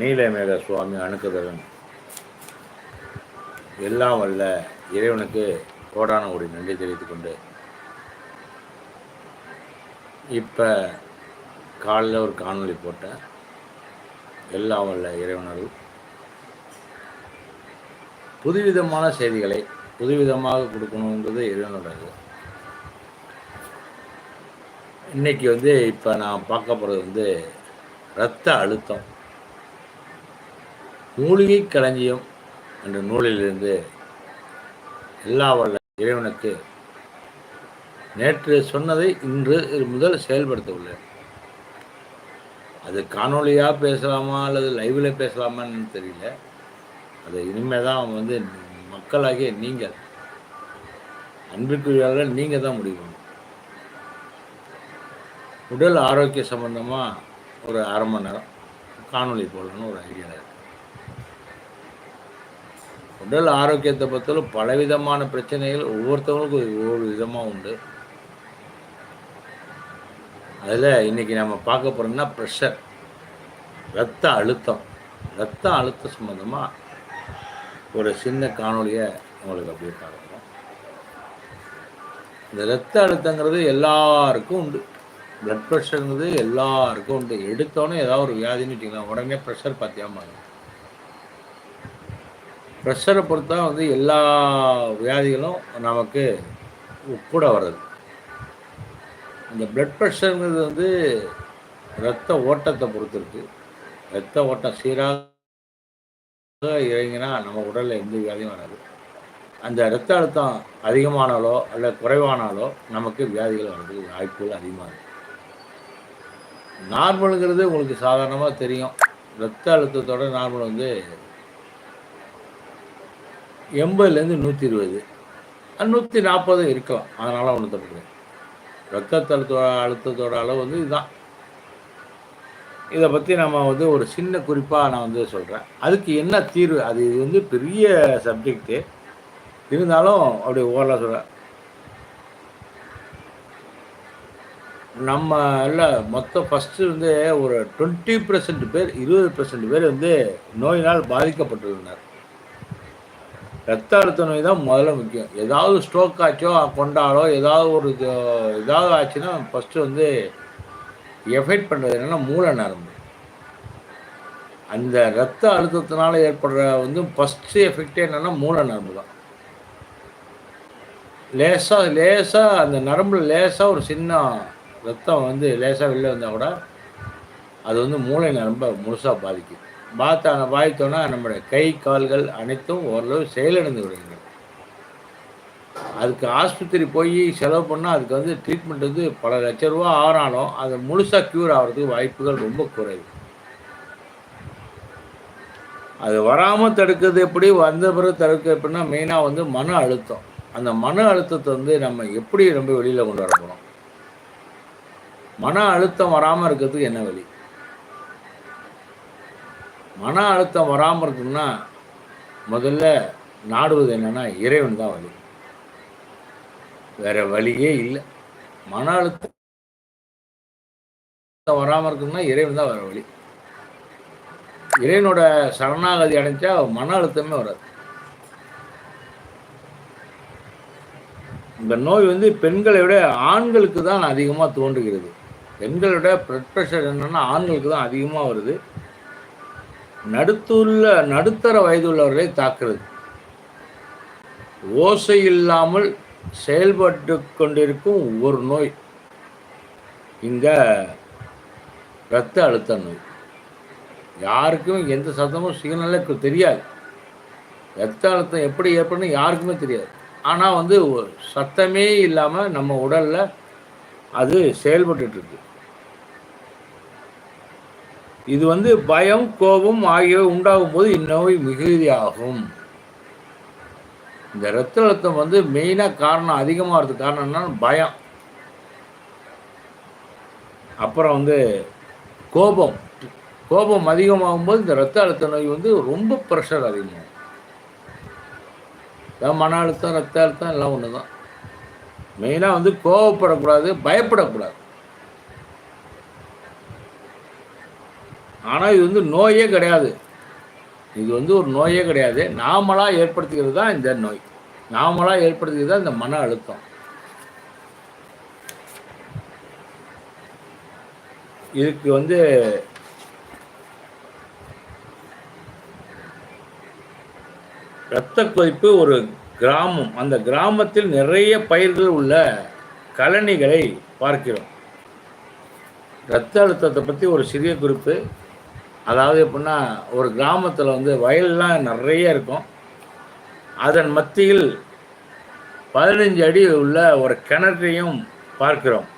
நீலமேக சுவாமி அணுக்கதவன் எல்லாம் வல்ல இறைவனுக்கு கோடான ஒரு நன்றி தெரிவித்து கொண்டு. இப்போ காலையில் ஒரு காணொளி போட்டேன் எல்லாம் வல்ல இறைவனர்கள் புதுவிதமான செய்திகளை புதுவிதமாக கொடுக்கணுங்கிறது இறைவனோட இன்னைக்கு வந்து இப்போ நான் பார்க்க போகிறது வந்து ரத்த அழுத்தம். மூலிகை களஞ்சியம் என்ற நூலிலிருந்து எல்லா வல்ல இறைவனுக்கு நேற்று சொன்னதை இன்று முதல் செயல்படுத்த உள்ளேன். அது காணொளியாக பேசலாமா அல்லது லைவில் பேசலாமான்னு தெரியல. அது இனிமேல் தான் வந்து மக்களாகிய நீங்கள் அன்பிற்குரியவர்கள் நீங்கள் தான் முடிவு உடல் ஆரோக்கிய சம்பந்தமாக ஒரு அரை மணி நேரம் காணொளி போடணும்னு ஒரு ஐடியா இருக்குது உடல் ஆரோக்கியத்தை பொறுத்தவரை பலவிதமான பிரச்சனைகள் ஒவ்வொருத்தவங்களுக்கும் ஒவ்வொரு விதமாக உண்டு. அதில் இன்றைக்கி நம்ம பார்க்க போகிறோம்னா ப்ரெஷர் ரத்த அழுத்தம். ரத்த அழுத்தம் சம்மந்தமாக ஒரு சின்ன காணொலியை உங்களுக்கு அப்படியே பார்க்குறோம் இந்த ரத்த அழுத்தங்கிறது எல்லாருக்கும் உண்டு. ப்ளட் ப்ரெஷருங்கிறது எல்லாருக்கும் உண்டு. எடுத்தோன்னே ஏதாவது ஒரு வியாதின்னு வச்சுக்கலாம் உடனே ப்ரெஷர் பார்த்தியாமா ப்ரெஷரை பொறுத்தா வந்து எல்லா வியாதிகளும் நமக்கு கூட வர்றது. இந்த பிளட் ப்ரெஷருங்கிறது வந்து ரத்த ஓட்டத்தை பொறுத்து இருக்குது ரத்த ஓட்டம் சீராக இறங்கினா நம்ம உடலில் எந்த வியாதியும் வராது. அந்த ரத்த அழுத்தம் அதிகமானாலோ அல்ல குறைவானாலோ நமக்கு வியாதிகள் வர்றதுக்கு வாய்ப்புகள் அதிகமாக இருக்குது நார்மலுங்கிறது உங்களுக்கு சாதாரணமாக தெரியும். ரத்த அழுத்தத்தோட நார்மல் வந்து எண்பதுலேருந்து நூற்றி இருபது. நூற்றி நாற்பதும் இருக்கலாம். அதனால் ஒன்றும் தப்பு கிடையாது. ரத்த அழுத்தத்தோட அழுத்தத்தோட அளவு வந்து இதுதான். இதை பற்றி நம்ம வந்து ஒரு சின்ன குறிப்பாக நான் வந்து சொல்கிறேன் அதுக்கு என்ன தீர்வு? அது இது வந்து பெரிய சப்ஜெக்ட்டு இருந்தாலும் அப்படி ஓரலாக சொல்கிறேன் நம்ம இல்லை மொத்தம் ஃபஸ்ட்டு வந்து ஒரு டுவெண்ட்டி பர்சன்ட் பேர் இருபது பர்சன்ட் பேர் வந்து நோயினால் பாதிக்கப்பட்டிருந்தார். ரத்த அழுத்த நோய் தான் முதல்ல முக்கியம். ஏதாவது ஸ்ட்ரோக் ஆச்சோ கொண்டாலோ ஏதாவது ஒரு இது ஏதாவது ஆச்சுன்னா ஃபஸ்ட்டு வந்து எஃபெக்ட் பண்ணுறது என்னென்னா மூல நரம்பு. அந்த ரத்த அழுத்தத்தினால ஏற்படுற வந்து ஃபஸ்ட்டு எஃபெக்டே என்னென்னா மூல நரம்பு தான். லேசாக லேசாக அந்த நரம்பில் லேசாக ஒரு சின்ன ரத்தம் வந்து லேசாக வெளில வந்தால் கூட அது வந்து மூளை நரம்பை முழுசாக பாதிக்கும் பாத்தா பாதித்தோன்னா நம்முடைய கை கால்கள் அனைத்தும் ஓரளவு செயலிழந்து விடுகிறது அதுக்கு ஆஸ்பத்திரி போய் செலவு பண்ணால் அதுக்கு வந்து ட்ரீட்மெண்ட் வந்து பல லட்ச ரூபா ஆனாலும் அது முழுசாக க்யூர் ஆகிறதுக்கு வாய்ப்புகள் ரொம்ப குறைவு. அது வராமல் தடுக்கிறது எப்படி வந்த பிறகு தடுக்க எப்படின்னா மெயினாக வந்து மன அழுத்தம். அந்த மன அழுத்தத்தை வந்து நம்ம எப்படி ரொம்ப வெளியில் கொண்டு வர மன அழுத்தம் வராமல் இருக்கிறதுக்கு என்ன வழி? மன அழுத்தம் வராமல் இருக்குன்னா முதல்ல நாடுவது என்னன்னா இறைவன் தான் வழி. வேற வழியே இல்லை. மன அழுத்தம் வராமல் இருக்குன்னா இறைவன் தான் வேற வழி. இறைவனோட சரணாகதி அடைஞ்சா மன அழுத்தமே வராது. இந்த நோய் வந்து பெண்களை விட ஆண்களுக்கு தான் அதிகமாக தோன்றுகிறது. பெண்களை விட ப்ரெஷர் என்னன்னா ஆண்களுக்கு தான் அதிகமாக வருது. நடுத்துள்ள நடுத்தர வயதுள்ளவர்களை தாக்குறது. ஓசை இல்லாமல் செயல்பட்டு கொண்டிருக்கும் ஒரு நோய். இந்த இரத்த அழுத்த நோய். யாருக்கும் எந்த சத்தமும் சிக்னலுக்கு தெரியாது. ரத்த அழுத்தம் எப்படி ஏற்படும் யாருக்குமே தெரியாது. ஆனால் வந்து சத்தமே இல்லாமல் நம்ம உடலில் அது செயல்பட்டு இருக்கு. இது வந்து பயம் கோபம் ஆகியவை உண்டாகும் போது இந்நோய் மிகுதியாகும். இந்த ரத்த அழுத்தம் வந்து மெயினாக காரணம் அதிகமாகிறதுக்கு காரணம் என்னன்னா பயம். அப்புறம் வந்து கோபம். கோபம் அதிகமாகும் போது இந்த ரத்த அழுத்த நோய் வந்து ரொம்ப ப்ரெஷர் அதிகமாகும். அதான் மன அழுத்தம் ரத்த அழுத்தம் எல்லாம் ஒன்று தான் மெயினாக வந்து கோவப்படக்கூடாது பயப்படக்கூடாது. ஆனால் இது வந்து நோயே கிடையாது. இது வந்து ஒரு நோயே கிடையாது. நாமளாக ஏற்படுத்திக்கிறது தான் இந்த நோய். நாமளாக ஏற்படுத்திக்கிறது தான் இந்த மன அழுத்தம். இதுக்கு வந்து இரத்த கொதிப்பு ஒரு கிராமம். அந்த கிராமத்தில் நிறைய பயிர்கள் உள்ள கழனிகளை பார்க்கிறோம். இரத்த அழுத்தத்தை பற்றி ஒரு சிறிய குறிப்பு. அதாவது எப்படின்னா ஒரு கிராமத்தில் வந்து வயல்லாம் நிறைய இருக்கும். அதன் மத்தியில் பதினஞ்சு அடி உள்ள ஒரு கிணற்றையும் பார்க்கிறோம்.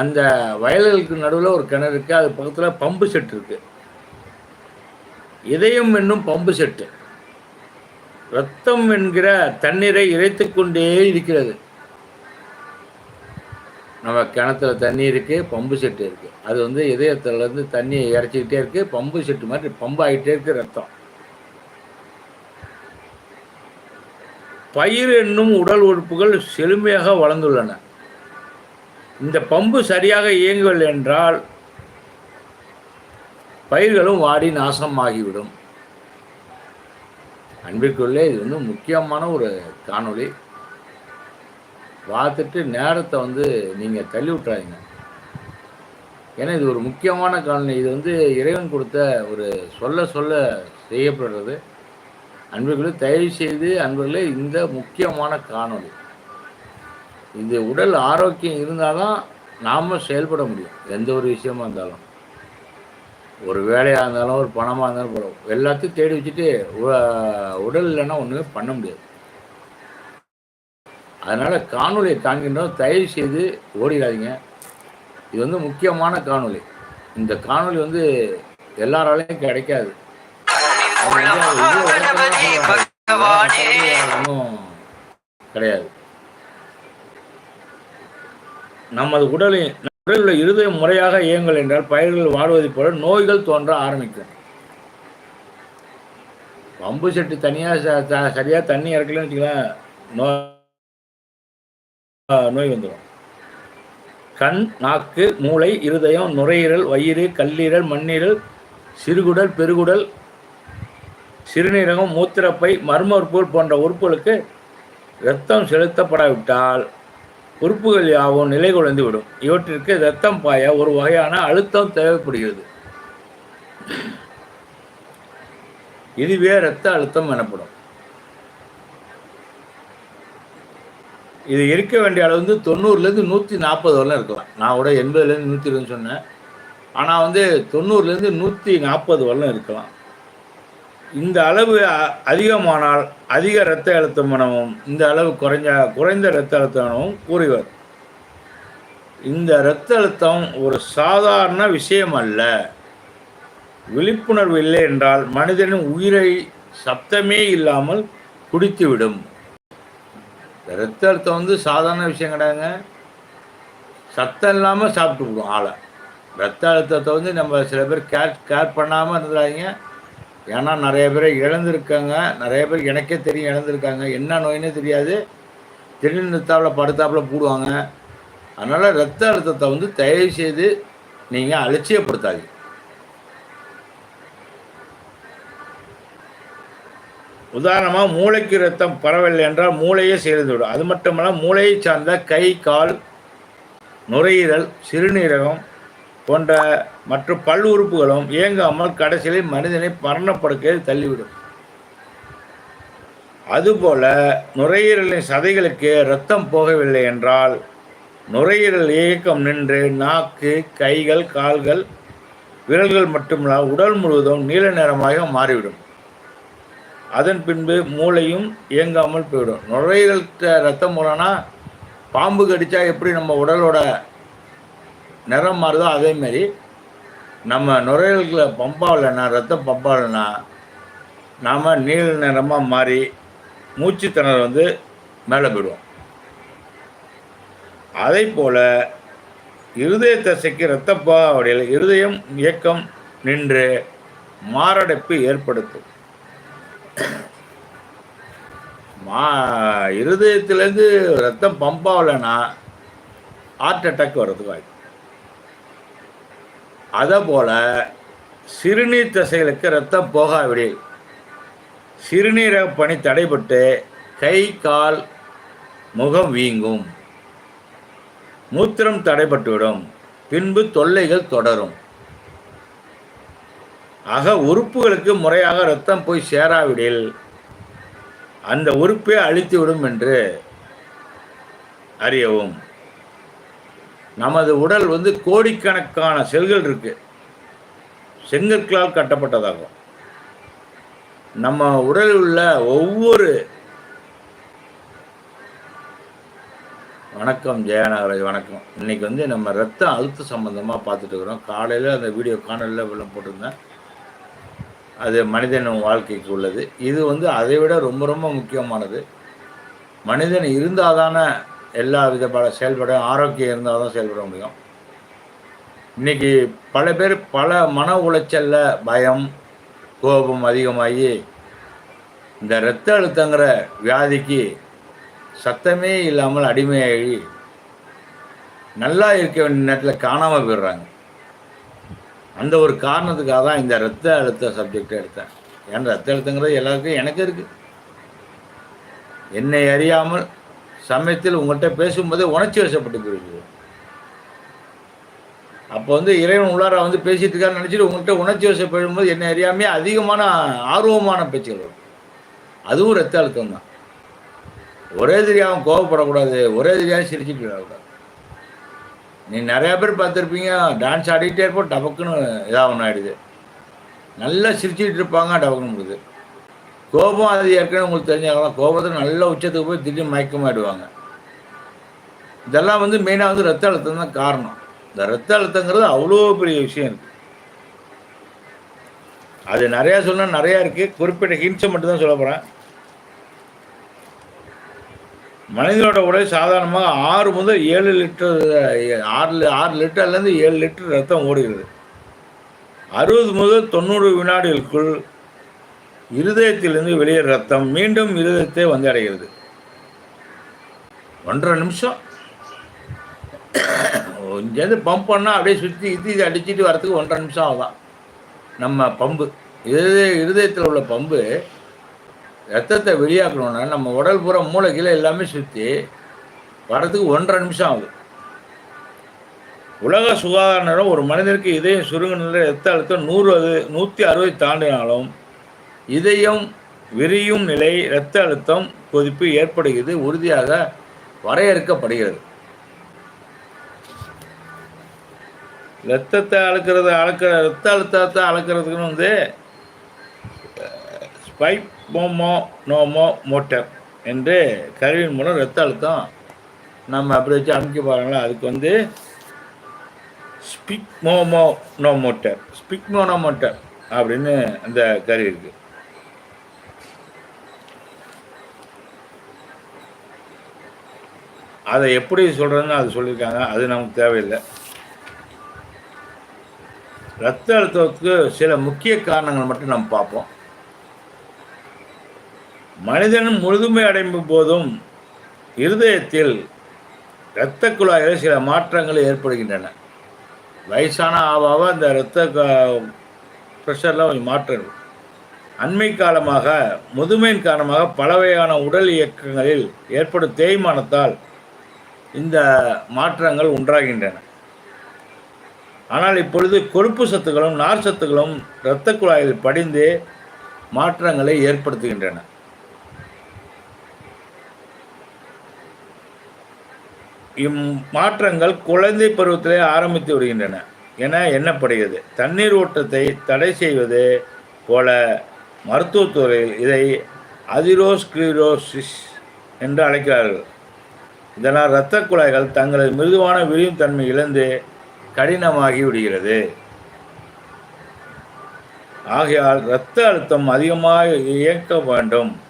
அந்த வயல்களுக்கு நடுவில் ஒரு கிணறு இருக்குது அது பக்கத்தில் பம்பு செட் இருக்குது இதயம் என்னும் பம்பு செட்டு. ரத்தம் என்கிற தண்ணீரை இறைத்து கொண்டே இருக்கிறது. நம்ம கிணத்துல தண்ணி இருக்குது பம்பு செட்டு இருக்குது அது வந்து இதயத்துலேருந்து தண்ணியை இறச்சிக்கிட்டே இருக்குது பம்பு செட்டு மாதிரி பம்பு ஆகிட்டே இருக்குது ரத்தம். பயிர் என்னும் உடல் உறுப்புகள் செழுமையாக வளர்ந்துள்ளன. இந்த பம்பு சரியாக இயங்கவில்லை என்றால் பயிர்களும் வாடி நாசமாகிவிடும். அன்பிற்குள்ளே இது வந்து முக்கியமான ஒரு காணொளி. பார்த்துட்டு நேரத்தை வந்து நீங்கள் தள்ளி விட்றாதீங்க ஏன்னா இது ஒரு முக்கியமான காணொளி இது வந்து இறைவன் கொடுத்த ஒரு சொல்ல சொல்ல செய்யப்படுறது. அன்பர்களே தயவு செய்து அன்பர்களே இந்த முக்கியமான காணொளி. இது உடல் ஆரோக்கியம் இருந்தால் தான் நாம் செயல்பட முடியும். எந்த ஒரு விஷயமா இருந்தாலும். ஒரு வேலையாக இருந்தாலும் ஒரு பணமாக இருந்தாலும் போடும் எல்லாத்தையும் தேடி வச்சுட்டு உடல் இல்லைன்னா ஒன்றுமே பண்ண முடியாது. அதனால் காணொலியை காண்கின்றோம் தயவு செய்து ஓடிடாதீங்க. இது வந்து முக்கியமான காணொலி இந்த காணொலி வந்து எல்லாராலையும் கிடைக்காது. கிடையாது. நமது உடலின் உடலில் இருதயம் முறையாக இயங்கல் என்றால் பயிர்கள் வாழ்வதைப் போல நோய்கள் தோன்ற ஆரம்பிக்கும். பம்பு செட்டு தனியாக சரியாக தண்ணி இறக்கலன்னு வச்சுக்கலாம் நோய் நோய் வந்துடும் கண் நாக்கு மூளை இருதயம் நுரையீரல் வயிறு கல்லீரல் மண்ணீரல் சிறுகுடல் பெருகுடல் சிறுநீரகம் மூத்திரப்பை மர்ம உறுப்புகள் போன்ற உறுப்புகளுக்கு இரத்தம் செலுத்தப்படாவிட்டால் உறுப்புகள் யாவும் நிலை குலைந்து விடும். இவற்றிற்கு ரத்தம் பாய ஒரு வகையான அழுத்தம் தேவைப்படுகிறது. இதுவே இரத்த அழுத்தம் எனப்படும். இது இருக்க வேண்டிய அளவு வந்து தொண்ணூறுலேருந்து நூற்றி நாற்பது வரலாம் இருக்கலாம் நான் கூட எண்பதுலேருந்து நூற்றி இருபதுன்னு சொன்னேன். ஆனால் வந்து தொண்ணூறுலேருந்து நூற்றி நாற்பது வரலாம் இருக்கலாம். இந்த அளவு அதிகமானால் அதிக இரத்த அழுத்தம் இந்த அளவு குறைஞ்ச குறைந்த இரத்த அழுத்தம் கூறுவர். இந்த இரத்த அழுத்தம் ஒரு சாதாரண விஷயம் அல்ல. விழிப்புணர்வு இல்லை என்றால் மனிதனின் உயிரை சப்தமே இல்லாமல் குடித்துவிடும். ரத்த அழுத்தம் வந்து சாதாரண விஷயம் கிடையாதுங்க. சத்தம் இல்லாமல் சாப்பிட்டு விடும் ஆளை. ரத்த அழுத்தத்தை வந்து நம்ம சில பேர் கேர் கேர் பண்ணாமல் இருந்துடாதீங்க. ஏன்னா நிறைய பேர் இழந்திருக்காங்க. நிறைய பேர் எனக்கே தெரியும் இழந்திருக்காங்க. என்ன நோயினே தெரியாது. திடீர்னு நிறுத்தாப்பில் படுத்தாப்பில் போடுவாங்க. அதனால் ரத்த அழுத்தத்தை வந்து தயவு செய்து நீங்கள் அலட்சியப்படுத்தாதீங்க. உதாரணமாக மூளைக்கு ரத்தம் பரவவில்லை என்றால் மூளையே சேர்ந்துவிடும். அது மட்டுமல்ல மூளையை சார்ந்த கை கால் நுரையீரல் சிறுநீரகம் போன்ற மற்ற பல் உறுப்புகளும் இயங்காமல் கடைசியில் மனிதனை மரணப்படுக்கையில் தள்ளிவிடும். அதுபோல நுரையீரலின் சதைகளுக்கு இரத்தம் போகவில்லை என்றால் நுரையீரல் இயக்கம் நின்று நாக்கு கைகள் கால்கள் விரல்கள் மட்டுமல்ல உடல் முழுவதும் நீல நிறமாக மாறிவிடும். அதன் பின்பு மூளையும் இயங்காமல் போயிடும். நுரையீரல் ரத்தம் போனா பாம்பு கடித்தா எப்படி நம்ம உடலோட நிறம் மாறுதோ அதேமாரி நம்ம நுரையீரல்களை பம்பாகலைன்னா ரத்தம் பம்பாகலைன்னா நாம் நீல நிறமாக மாறி மூச்சு வந்து மேலே போயிடுவோம் அதே போல் இருதய தசைக்கு இரத்தப்பாவடையில் இருதயம் இயக்கம் நின்று மாரடைப்பு ஏற்படுத்தும். மா இருதயத்திலேருந்து ரத்தம் பம்பாகலைன்னா ஹார்ட் அட்டாக் வர்றதுக்கு வாய்ப்பு. அதை போல சிறுநீர் தசைகளுக்கு ரத்தம் போகாவிடில் சிறுநீரக பணி தடைபட்டு கை கால் முகம் வீங்கும். மூத்திரம் தடைபட்டுவிடும். பின்பு தொல்லைகள் தொடரும். ஆக உறுப்புகளுக்கு முறையாக ரத்தம் போய் சேராவிடில் அந்த உறுப்பே அழித்துவிடும் என்று அறியவும். நமது உடல் வந்து கோடிக்கணக்கான செல்கள் இருக்கு. செங்கற்களால் கட்டப்பட்டதாகும். நம்ம உடலில் உள்ள ஒவ்வொரு வணக்கம் ஜெயநாகராஜ் வணக்கம். இன்னைக்கு வந்து நம்ம ரத்த அழுத்த சம்பந்தமாக பார்த்துட்டு இருக்கிறோம். காலையில் அந்த வீடியோ காணொலியில் வெள்ளம் போட்டிருந்தேன். அது மனிதன் வாழ்க்கைக்கு உள்ளது. இது வந்து அதை விட ரொம்ப ரொம்ப முக்கியமானது. மனிதன் இருந்தால் தானே எல்லா விதமான செயல்பட ஆரோக்கியம் இருந்தால் தான் செயல்பட முடியும். இன்னைக்கு பல பேர் பல மன உளைச்சலில் பயம் கோபம் அதிகமாகி இந்த இரத்த அழுத்தங்கிற வியாதிக்கு சத்தமே இல்லாமல் அடிமையாகி நல்லா இருக்க வேண்டிய நேரத்தில் காணாமல் போயிடுறாங்க. அந்த ஒரு காரணத்துக்காக தான் இந்த ரத்த அழுத்த சப்ஜெக்டை எடுத்தேன். ஏன்னா ரத்த அழுத்தங்கிறது எல்லாருக்கும் எனக்கு இருக்கு. என்னை அறியாமல் சமயத்தில் உங்கள்கிட்ட பேசும்போதே உணர்ச்சி வசப்பட்டு போயிருக்கு அப்போ வந்து இறைவன் உள்ளார வந்து பேசிட்டு இருக்காரு நினச்சிட்டு உங்கள்கிட்ட உணர்ச்சி வசப்படும்போது என்னை அறியாமே அதிகமான ஆர்வமான பேச்சுகள் வரும். அதுவும் ரத்த அழுத்தம் தான் ஒரே தெரியாமல் கோவப்படக்கூடாது. ஒரே தெரியாமல் சிரிச்சுட்டு விடக்கூடாது நீ நிறையா பேர் பார்த்துருப்பீங்க டான்ஸ் ஆடிக்கிட்டே இருப்போம் டபக்குன்னு இதாக ஒன்று ஆகிடுது நல்லா சிரிச்சுட்டு இருப்பாங்க டபக்குன்னு முடியுது. கோபம் அது ஏற்கனவே உங்களுக்கு தெரிஞ்சாக்கலாம் கோபத்தில் நல்ல உச்சத்துக்கு போய் திடீர்னு மயக்கமாயிடுவாங்க இதெல்லாம் வந்து மெயினாக வந்து ரத்த அழுத்தம் தான் காரணம். இந்த ரத்த அழுத்தங்கிறது அவ்வளோ பெரிய விஷயம் இருக்குது அது நிறையா சொன்னால் நிறையா இருக்குது குறிப்பிட்ட ஹிம்ஸை மட்டும் தான் சொல்ல போகிறேன் மனிதனோட உடல் சாதாரணமாக ஆறு முதல் ஏழு லிட்டர் ஆறு ஆறு லிட்டர்லேருந்து ஏழு லிட்டர் ரத்தம் ஓடுகிறது. அறுபது முதல் தொண்ணூறு வினாடிகளுக்குள் இருதயத்திலிருந்து வெளியேற ரத்தம் மீண்டும் இருதயத்தை வந்து அடைகிறது ஒன்றரை நிமிஷம். இங்கேருந்து பம்ப் பண்ணால் அப்படியே சுற்றி இத்தி அடிச்சுட்டு வரத்துக்கு ஒன்றரை நிமிஷம் ஆகும். நம்ம பம்பு இருதய இருதயத்தில் உள்ள பம்பு ரத்தத்தை வெளியாக்கணும்னா நம்ம உடல் பூரா மூளைக்கில் எல்லாமே சுற்றி வரதுக்கு ஒன்றரை நிமிஷம் ஆகுது. உலக சுகாதார நிலம் ஒரு மனிதனுக்கு இதயம் சுருங்கின ரத்த அழுத்தம் நூறு அது நூற்றி அறுபது தாண்டினாலும் இதயம் விரியும் நிலை இரத்த அழுத்தம் கொதிப்பு ஏற்படுகிறது உறுதியாக வரையறுக்கப்படுகிறது. ரத்தத்தை அளக்கிறது அளக்கிற ரத்த அழுத்தத்தை அளக்கிறதுக்குன்னு வந்து ஸ்பைப் மோமோ நோமோ மோட்டர் என்று கருவியின் மூலம் ரத்த அழுத்தம் நம்ம அப்படி வச்சு அமைக்க போகிறாங்களா அதுக்கு வந்து SPIC momo no motor SPIC mono motor அப்படின்னு அந்த கருவி இருக்குது அதை எப்படி சொல்கிறதுன்னு அது சொல்லியிருக்காங்க. அது நமக்கு தேவையில்லை. ரத்த அழுத்தத்துக்கு சில முக்கிய காரணங்கள் மட்டும் நம்ம பார்ப்போம். மனிதன் முழுதுமை அடையும் போதும் இருதயத்தில் இரத்த குழாயில் சில மாற்றங்கள் ஏற்படுகின்றன. வயசான ஆவாக அந்த இரத்த ப்ரெஷரில் கொஞ்சம் மாற்றம் அண்மை காலமாக முதுமையின் காரணமாக பல வகையான உடல் இயக்கங்களில் ஏற்படும் தேய்மானத்தால் இந்த மாற்றங்கள் உண்டாகின்றன. ஆனால் இப்பொழுது கொழுப்பு சத்துக்களும் நார் சத்துக்களும் இரத்த குழாயில் படிந்து மாற்றங்களை ஏற்படுத்துகின்றன. இம்மாற்றங்கள் குழந்தை பருவத்திலே ஆரம்பித்து விடுகின்றன. என எண்ணப்படுகிறது. தண்ணீர் ஓட்டத்தை தடை செய்வது போல மருத்துவத்துறையில் இதை அதிரோஸ்கிரோசிஸ் என்று அழைக்கிறார்கள். இதனால் இரத்த குழாய்கள் தங்களது மிருதுவான விரியும் தன்மை இழந்து கடினமாகி விடுகிறது. ஆகையால் இரத்த அழுத்தம் அதிகமாக இயக்க வேண்டும்.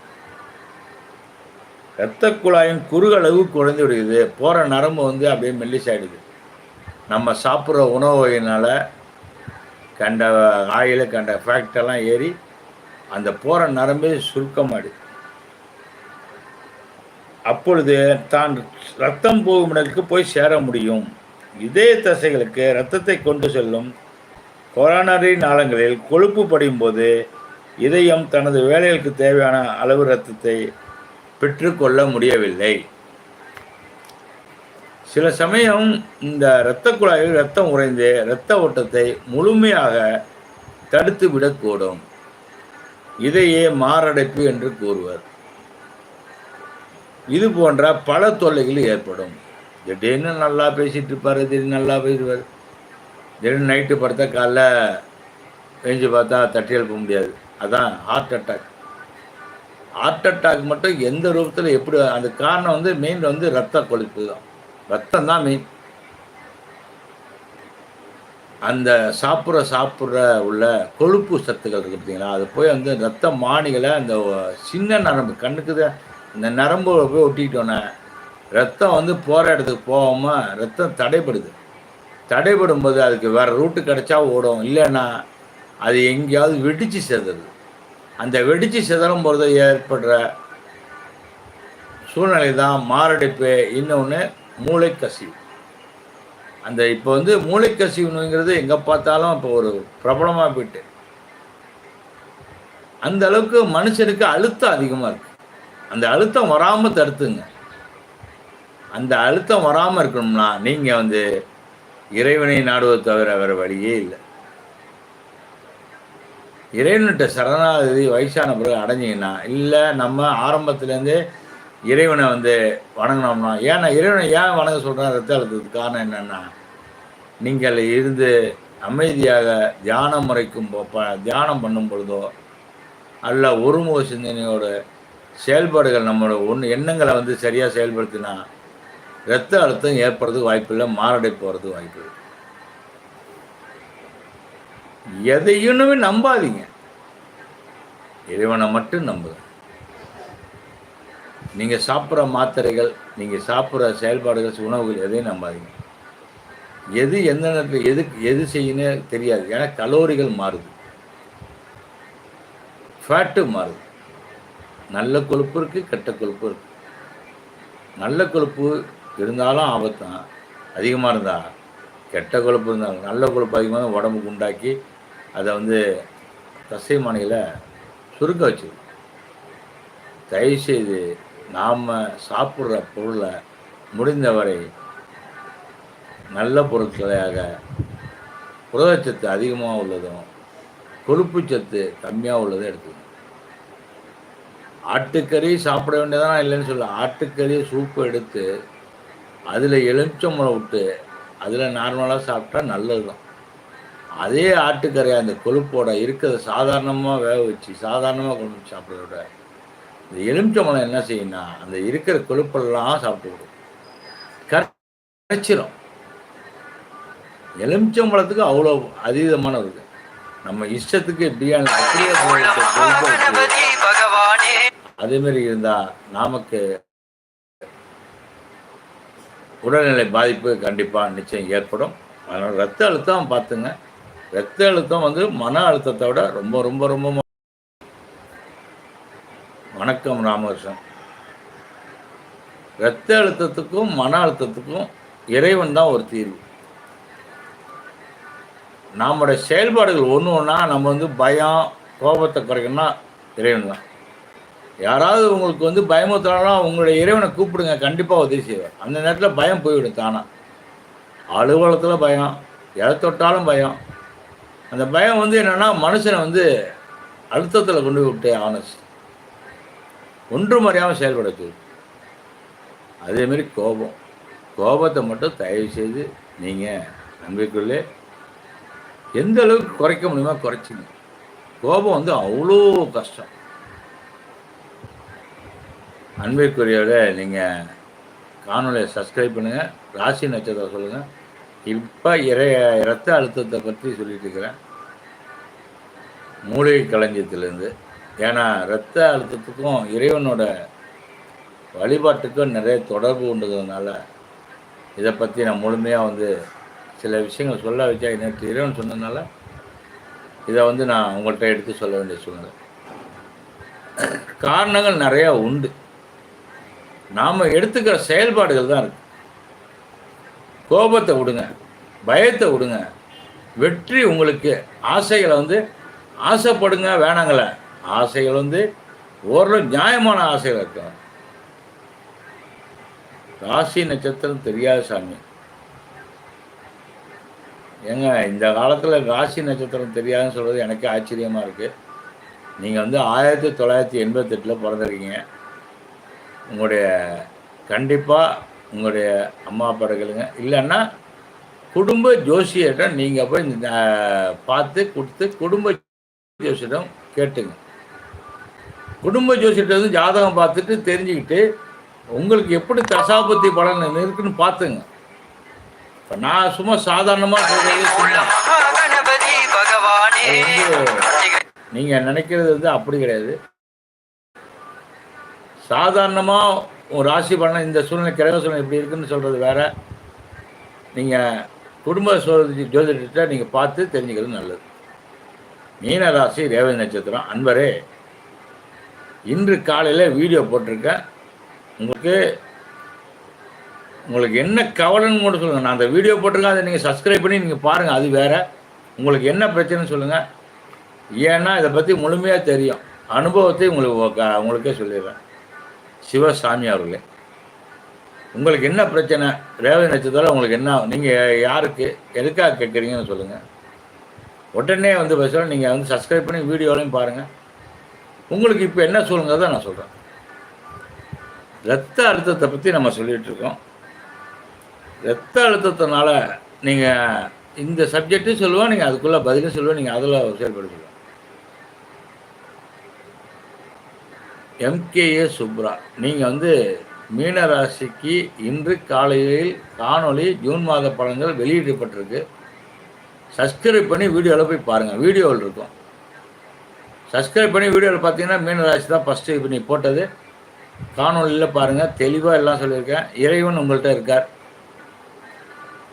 இரத்த குழாயின் குறுகளவு குறைந்து விடுகிறது. போகிற நரம்பு வந்து அப்படியே மெல்லிசாயிடுது நம்ம சாப்பிட்ற உணவு வகையினால் கண்ட ஆயில் கண்ட ஃபேக்டெல்லாம் ஏறி அந்த போகிற நரம்பே சுருக்கமாடுது அப்பொழுது தான் ரத்தம் போகும் இடத்துக்கு போய் சேர முடியும். இதய தசைகளுக்கு ரத்தத்தை கொண்டு செல்லும் கொரோனரி நாளங்களில் கொழுப்பு படியும் போது இதயம் தனது வேலைகளுக்கு தேவையான அளவு ரத்தத்தை பெற்றுக்கொள்ள முடியவில்லை சில சமயம் இந்த இரத்த குழாயில் ரத்தம் உறைந்து இரத்த ஓட்டத்தை முழுமையாக தடுத்து விடக்கூடும் இதையே மாரடைப்பு என்று கூறுவர். இது போன்ற பல தொல்லைகள் ஏற்படும். திடீர்னு நல்லா பேசிட்டு இருப்பார் திடீர்னு நல்லா பேசுவார். திடீர்னு நைட்டு படுத்த காலைல எழுந்து பார்த்தா தட்டி எழுப்ப முடியாது. அதான் ஹார்ட் அட்டாக் ஹார்ட் அட்டாக் மட்டும் எந்த ரூபத்தில் எப்படி அந்த காரணம் வந்து மெயின் வந்து ரத்த கொழுப்பு தான். ரத்தம் தான் மெயின் அந்த சாப்பிட்ற சாப்பிட்ற உள்ள கொழுப்பு சத்துக்கள் இருக்குது பார்த்தீங்களா? அது போய் வந்து ரத்த மானிகளை அந்த சின்ன நரம்பு கண்ணுக்கு தான் இந்த நரம்பு போய் ஒட்டிக்கிட்டோன்னே ரத்தம் வந்து போகிற இடத்துக்கு போகாமல் ரத்தம் தடைப்படுது தடைபடும் போது அதுக்கு வேறு ரூட்டு கிடைச்சா ஓடும். இல்லைன்னா அது எங்கேயாவது வெடித்து சேர்ந்துடுது அந்த வெடித்து சிதறும் போது ஏற்படுற சூழ்நிலை தான் மாரடைப்பு இன்னொன்று மூளைக்கசிவு. அந்த இப்போ வந்து மூளைக்கசிவுங்கிறது எங்கே பார்த்தாலும் இப்போ ஒரு பிரபலமாக போயிட்டு. அந்த அளவுக்கு மனுஷனுக்கு அழுத்தம் அதிகமாக இருக்கு. அந்த அழுத்தம் வராமல் தடுத்துங்க. அந்த அழுத்தம் வராமல் இருக்கணும்னா நீங்கள் வந்து இறைவனை நாடுவதை தவிர வேறு வழியே இல்லை. இறைவன்கிட்ட சரணாகதி வயசான பிறகு அடைஞ்சிங்கன்னா இல்லை நம்ம ஆரம்பத்துலேருந்தே இறைவனை வந்து வணங்கினோம்னா ஏன்னா இறைவனை ஏன் வணங்க சொல்கிறேன் ரத்த அழுத்தத்துக்கு காரணம் என்னென்னா நீங்கள் இருந்து அமைதியாக தியானம் முறைக்கும் தியானம் பண்ணும் பொழுதோ அல்ல ஒருமுக சிந்தனையோட செயல்பாடுகள் நம்மளோட ஒன்று எண்ணங்களை வந்து சரியாக செயல்படுத்தினா ரத்த அழுத்தம் ஏற்படுறதுக்கு வாய்ப்பு இல்லை மாரடைப்பு வர்றதுக்கு வாய்ப்பு இல்லை எதையுமே நம்பாதீங்க. இறைவனை மட்டும் நம்புங்க. நீங்கள் சாப்பிட்ற மாத்திரைகள் நீங்கள் சாப்பிட்ற செயல்பாடுகள் உணவுகள் எதையும் நம்பாதீங்க. எது எந்த நேரத்தில் எது எது செய்யணும் தெரியாது. ஏன்னா கலோரிகள் மாறுது. ஃபேட்டு மாறுது. நல்ல கொழுப்பு இருக்குது கெட்ட கொழுப்பு இருக்குது நல்ல கொழுப்பு இருந்தாலும் ஆபத்தான். அதிகமாக இருந்தால் கெட்ட கொழுப்பு இருந்தாலும் நல்ல கொழுப்பு அதிகமாக உடம்புக்கு உண்டாக்கி அதை வந்து தசை மானையில் சுருக்க வச்சு தயவுசெய்து நாம் சாப்பிட்ற பொருளை முடிந்தவரை நல்ல பொருட்களாக புரதச்சத்து அதிகமாக உள்ளதும் கொழுப்பு சத்து கம்மியாக உள்ளதும் எடுத்துக்கணும். ஆட்டுக்கறி சாப்பிட வேண்டியதான் இல்லைன்னு சொல்ல ஆட்டுக்கறி சூப்பு எடுத்து அதில் எலுமிச்சம்பழம் விட்டு அதில் நார்மலாக சாப்பிட்டா நல்லது தான் அதே ஆட்டுக்கறி அந்த கொழுப்போட இருக்கிறத சாதாரணமாக வேக வச்சு சாதாரணமாக கொண்டு வந்து சாப்பிட்றத விட இந்த எலுமிச்சம்பழம் என்ன செய்யும்னா அந்த இருக்கிற கொழுப்பெல்லாம் சாப்பிட்டு விடும். கரைச்சிரும். எலுமிச்சம்பழத்துக்கு அவ்வளோ அதீதமான இருக்கு நம்ம இஷ்டத்துக்கு பிரியாணி அதே மாதிரி இருந்தா நமக்கு உடல்நிலை பாதிப்பு கண்டிப்பாக நிச்சயம் ஏற்படும். அதனால் ரத்த அழுத்தம் பார்த்துங்க. ரத்த அழுத்தம் வந்து மன அழுத்தத்தை விட ரொம்ப ரொம்ப ரொம்ப வணக்கம் ராமகிருஷ்ணன். ரத்த அழுத்தத்துக்கும் மன அழுத்தத்துக்கும் இறைவன் தான் ஒரு தீர்வு. நம்முடைய செயல்பாடுகள் ஒன்று ஒன்றா நம்ம வந்து பயம் கோபத்தை குறைக்கணும்னா இறைவன் தான். யாராவது உங்களுக்கு வந்து பயமுத்தாலும் உங்களுடைய இறைவனை கூப்பிடுங்க கண்டிப்பாக உதவி செய்வார். அந்த நேரத்தில் பயம் போய்விடும் தானா? அலுவலகத்தில் பயம் எதை தொட்டாலும் பயம். அந்த பயம் வந்து என்னென்னா மனுஷனை வந்து அழுத்தத்தில் கொண்டு விட்டு ஆனஸ் ஒன்று மறையாமல் செயல்படுத்து அதேமாரி கோபம். கோபத்தை மட்டும் தயவு செய்து நீங்கள் நம்பிக்கைக்குள்ளே எந்த அளவுக்கு குறைக்க முடியுமோ குறைச்சிங்க. கோபம் வந்து அவ்வளோ கஷ்டம். அன்பிற்குரியவரை நீங்கள் காணொலியை சப்ஸ்கிரைப் பண்ணுங்கள் ராசி நட்சத்திரம் சொல்லுங்கள் இப்போ இறைய இரத்த அழுத்தத்தை பற்றி சொல்லிட்டு இருக்கிறேன். மூலிகை களஞ்சியத்திலேருந்து. ஏன்னா இரத்த அழுத்தத்துக்கும் இறைவனோட வழிபாட்டுக்கும் நிறைய தொடர்பு உண்டுகிறதுனால இதை பற்றி நான் முழுமையாக வந்து சில விஷயங்கள் சொல்ல வச்சா நேற்று இறைவன் சொன்னதுனால இதை வந்து நான் உங்கள்கிட்ட எடுத்து சொல்ல வேண்டிய சூழ்நிலை. காரணங்கள் நிறையா உண்டு. நாம் எடுத்துக்கிற செயல்பாடுகள் தான் இருக்குது கோபத்தை விடுங்க பயத்தை விடுங்க. வெற்றி உங்களுக்கு ஆசைகளை வந்து ஆசைப்படுங்க வேணாங்கள. ஆசைகள் வந்து ஓரளவு நியாயமான ஆசைகள் இருக்கும் ராசி நட்சத்திரம் தெரியாத சாமி. ஏங்க இந்த காலத்தில் ராசி நட்சத்திரம் தெரியாதுன்னு சொல்கிறது எனக்கே ஆச்சரியமாக இருக்குது நீங்கள் வந்து ஆயிரத்தி தொள்ளாயிரத்தி எண்பத்தெட்டில் பிறந்திருக்கீங்க. உங்களுடைய கண்டிப்பாக உங்களுடைய அம்மா அப்பா கேளுங்க இல்லைன்னா குடும்ப ஜோசியர்கிட்ட நீங்கள் போய் பார்த்து கொடுத்து குடும்ப ஜோசியிடம் கேட்டுங்க. குடும்ப ஜோசியர்கிட்ட வந்து ஜாதகம் பார்த்துட்டு தெரிஞ்சுக்கிட்டு உங்களுக்கு எப்படி தசாபத்தி பலன் இருக்குன்னு பார்த்துங்க. இப்போ நான் சும்மா சாதாரணமாக சொல்கிறது நீங்கள் நினைக்கிறது வந்து அப்படி கிடையாது. சாதாரணமாக ஒரு ராசி பலனை இந்த சூழ்நிலை கிரக சூழ்நிலை இப்படி இருக்குன்னு சொல்கிறது வேற. நீங்கள் குடும்ப சோதி ஜோதிடத்தை நீங்கள் பார்த்து தெரிஞ்சுக்கிறது நல்லது. மீன ராசி ரேவதி நட்சத்திரம். அன்பரே இன்று காலையில் வீடியோ போட்டிருக்கேன். உங்களுக்கு உங்களுக்கு என்ன கவலைன்னு கூட சொல்லுங்கள் நான் அந்த வீடியோ போட்டிருக்கேன். அதை நீங்கள் சப்ஸ்கிரைப் பண்ணி நீங்கள் பாருங்கள் அது வேற. உங்களுக்கு என்ன பிரச்சனைன்னு சொல்லுங்கள் ஏன்னா இதை பற்றி முழுமையாக தெரியும். அனுபவத்தை உங்களுக்கு உங்களுக்கே சொல்லிடுறேன். சிவசாமி அவர்களே உங்களுக்கு என்ன பிரச்சனை? ரேவதி நட்சத்திரம் உங்களுக்கு என்ன நீங்கள் யாருக்கு எதுக்காக கேட்குறீங்கன்னு சொல்லுங்கள் உடனே வந்து பேசுகிறேன் நீங்கள் வந்து சப்ஸ்கிரைப் பண்ணி வீடியோலையும் பாருங்கள் உங்களுக்கு இப்போ என்ன சொல்லுங்க தான் நான் சொல்கிறேன் ரத்த அழுத்தத்தை பற்றி நம்ம சொல்லிகிட்ருக்கோம் இருக்கோம். ரத்த அழுத்தத்தினால நீங்கள் இந்த சப்ஜெக்ட்டும் சொல்லுவோம் நீங்கள் அதுக்குள்ளே பதிலும் சொல்லுவோம் நீங்கள் அதில் செயல்படுத்துவோம் எம்கேஏ சுப்ரா நீங்கள் வந்து மீனராசிக்கு இன்று காலையில் காணொளி ஜூன் மாத பழங்கள் வெளியிடப்பட்டிருக்கு. சப்ஸ்கிரைப் பண்ணி வீடியோவில் போய் பாருங்கள் வீடியோவில் இருக்கும். சப்ஸ்கிரைப் பண்ணி வீடியோவில் பார்த்தீங்கன்னா மீனராசி தான் ஃபஸ்ட்டு இப்போ நீ போட்டது. காணொலியில் பாருங்கள் தெளிவாக எல்லாம் சொல்லியிருக்கேன். இறைவன் உங்கள்கிட்ட இருக்கார்.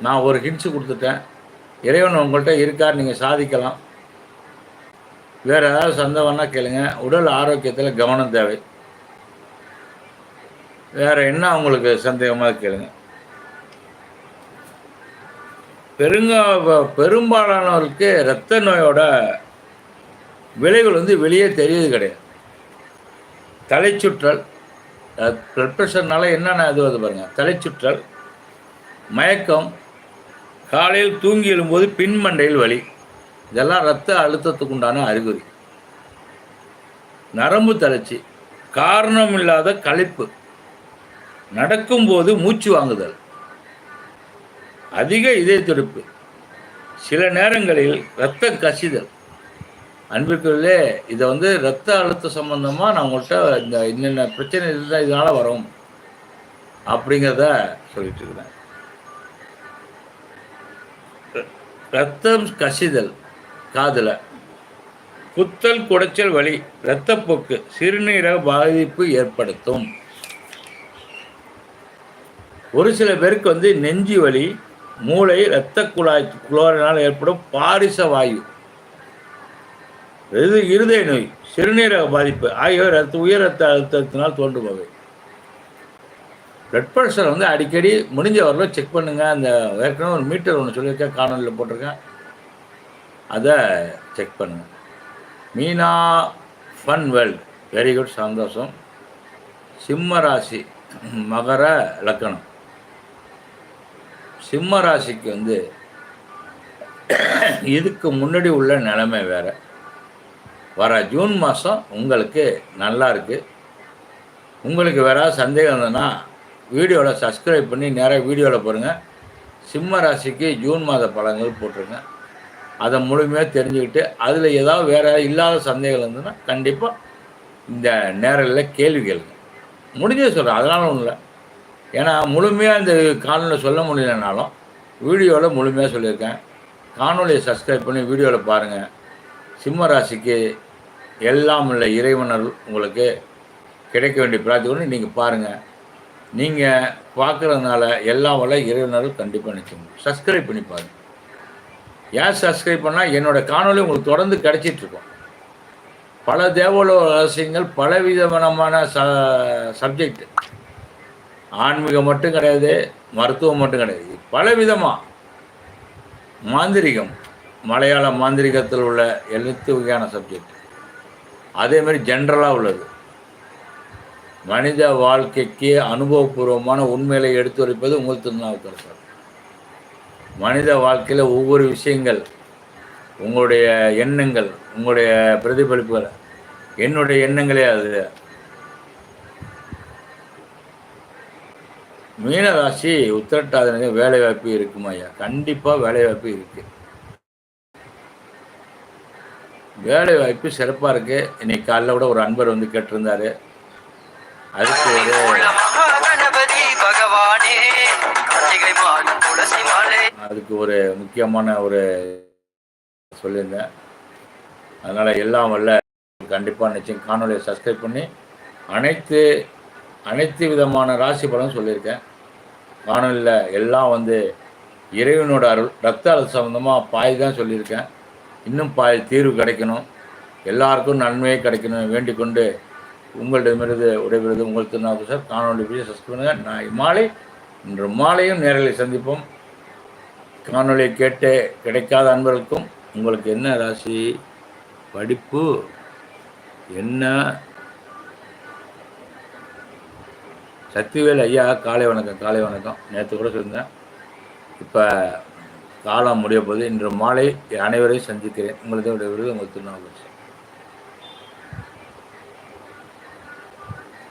நான் ஒரு ஹிண்ட்ஸு கொடுத்துட்டேன். இறைவன் உங்கள்கிட்ட இருக்கார். நீங்கள் சாதிக்கலாம். வேறு ஏதாவது சந்தேகம்னா கேளுங்க. உடல் ஆரோக்கியத்தில் கவனம் தேவை. வேறு என்ன உங்களுக்கு சந்தேகமாக கேளுங்க. பெருங்க பெரும்பாலானவருக்கு இரத்த நோயோட விளைவுகள் வந்து வெளியே தெரியுது கிடையாது. தலைச்சுற்றல் ப்ளட் ப்ரெஷர்னால என்னென்ன இது வருது பாருங்கள் தலைச்சுற்றல் மயக்கம் காலையில் தூங்கி எழும்போது பின்மண்டையில் வலி. இதெல்லாம் ரத்த அழுத்தத்துக்கு உண்டான அறிகுறி. நரம்பு தளர்ச்சி காரணம் இல்லாத களைப்பு நடக்கும்போது மூச்சு வாங்குதல் அதிக இதய துடிப்பு சில நேரங்களில் இரத்த கசிதல். அன்பிற்குள்ளே இதை வந்து இரத்த அழுத்த சம்பந்தமாக நான் உங்கள்கிட்ட இந்த என்னென்ன பிரச்சனை இருந்தால் இதனால் வரும் அப்படிங்கிறத சொல்லிட்டு இருக்கிறேன். ரத்தம் கசிதல். காதில். குத்தல் குடைச்சல் வலி இரத்தப்போக்கு சிறுநீரக பாதிப்பு ஏற்படுத்தும். ஒரு சில பேருக்கு வந்து நெஞ்சு வலி மூளை இரத்த குழாய் குளோரினால் ஏற்படும் பாரிச வாயு இது இருதய நோய் சிறுநீரக பாதிப்பு ஆகியவை ரத்த உயர் ரத்த அழுத்தத்தினால் தோன்றுபவை பிளட் ப்ரெஷர் வந்து அடிக்கடி முடிஞ்ச வரல செக் பண்ணுங்க. அந்த ஏற்கனவே ஒரு மீட்டர் ஒன்று சொல்லியிருக்கேன் காணொலியில் போட்டிருக்கேன். அதை செக் பண்ணுங்கள் Meena fun world very good சந்தோஷம். சிம்ம ராசி மகர லக்கணம். சிம்ம ராசிக்கு வந்து இதுக்கு முன்னாடி உள்ள நிலைமை வேறு. வர ஜூன் மாதம் உங்களுக்கு நல்லா இருக்குது உங்களுக்கு வேற சந்தேகம் இருந்ததுன்னா வீடியோவில் சப்ஸ்கிரைப் பண்ணி நேராக வீடியோவில் பாருங்கள் சிம்ம ராசிக்கு ஜூன் மாத பழங்கள் போட்டிருங்க. அதை முழுமையாக தெரிஞ்சுக்கிட்டு அதில் ஏதாவது வேற இல்லாத சந்தேகம் இருந்ததுன்னா கண்டிப்பாக இந்த நேரில் கேள்வி கேளுங்க. முடிஞ்சது சொல்கிறேன் அதனால ஒன்றும் இல்லை. ஏன்னா முழுமையாக இந்த காணொலியில் சொல்ல முடியலனாலும் வீடியோவில் முழுமையாக சொல்லியிருக்கேன். காணொலியை சப்ஸ்கிரைப் பண்ணி வீடியோவில் பாருங்கள் சிம்ம ராசிக்கு எல்லாம் உள்ள இறைவனர் உங்களுக்கு கிடைக்க வேண்டிய பிரார்த்தனை நீங்கள் பாருங்கள் நீங்கள் பார்க்குறதுனால எல்லா வள இறைவனரும் கண்டிப்பாக நிற்கும் சப்ஸ்கிரைப் பண்ணி பாருங்கள் ஏன் சப்ஸ்கிரைப் பண்ணால் என்னோட காணொலி உங்களுக்கு தொடர்ந்து கிடைச்சிட்டு இருக்கும். பல தேவலோக ரகசியங்கள் பல விதமான ச சப்ஜெக்ட் ஆன்மீகம் மட்டும் கிடையாது மருத்துவம் மட்டும் கிடையாது. பல விதமாக மாந்திரிகம். மலையாள மாந்திரிகத்தில் உள்ள எழுத்து வகையான சப்ஜெக்ட் அதேமாரி ஜென்ரலாக உள்ளது. மனித வாழ்க்கைக்கு அனுபவபூர்வமான உண்மைகளை எடுத்துரைப்பது உங்கள் திருநாவுக்கரசர். மனித வாழ்க்கையில் ஒவ்வொரு விஷயங்கள் உங்களுடைய எண்ணங்கள் உங்களுடைய பிரதிபலிப்புகள் என்னுடைய எண்ணங்களே அது. மீனராசி உத்திரட்டாதனுக்கு வேலை வாய்ப்பு இருக்குமா ஐயா. கண்டிப்பாக வேலைவாய்ப்பு இருக்கு. வேலை வாய்ப்பு சிறப்பாக இருக்கு. இன்னைக்கு காலைல கூட ஒரு அன்பர் வந்து கேட்டிருந்தாரு. அதுக்கு ஒரு அதுக்கு ஒரு முக்கியமான ஒரு சொல்லியிருந்தேன். அதனால் எல்லாம் வரல கண்டிப்பாக நிச்சயம் காணொலியை சப்ஸ்கிரைப் பண்ணி அனைத்து அனைத்து விதமான ராசி பலன் சொல்லியிருக்கேன். காணொலியில் எல்லாம் வந்து இறைவனோட அருள் ரத்த அழுத்த சம்மந்தமாக பாய் தான் சொல்லியிருக்கேன். இன்னும் பாய் தீர்வு கிடைக்கணும். எல்லாருக்கும் நன்மையே கிடைக்கணும். வேண்டிக் கொண்டு உங்களிடமிருந்து உடைபெறுது உங்கள் திருநாவுக்கு சார் காணொலி போய் சப்ஸ்கிரைப் பண்ணுங்கள் நான் மாலை இன்று மாலையும் நேரில் சந்திப்போம். காணொலியை கேட்டு கிடைக்காத அன்பர்களுக்கும் உங்களுக்கு என்ன ராசி? படிப்பு என்ன? சக்திவேல் ஐயா காலை வணக்கம் காலை வணக்கம். நேற்று கூட சொல்லியிருந்தேன். இப்போ காலம் முடிய போது இன்று மாலை அனைவரையும் சந்திக்கிறேன். உங்களுக்கு விருது உங்கள் திருநாள்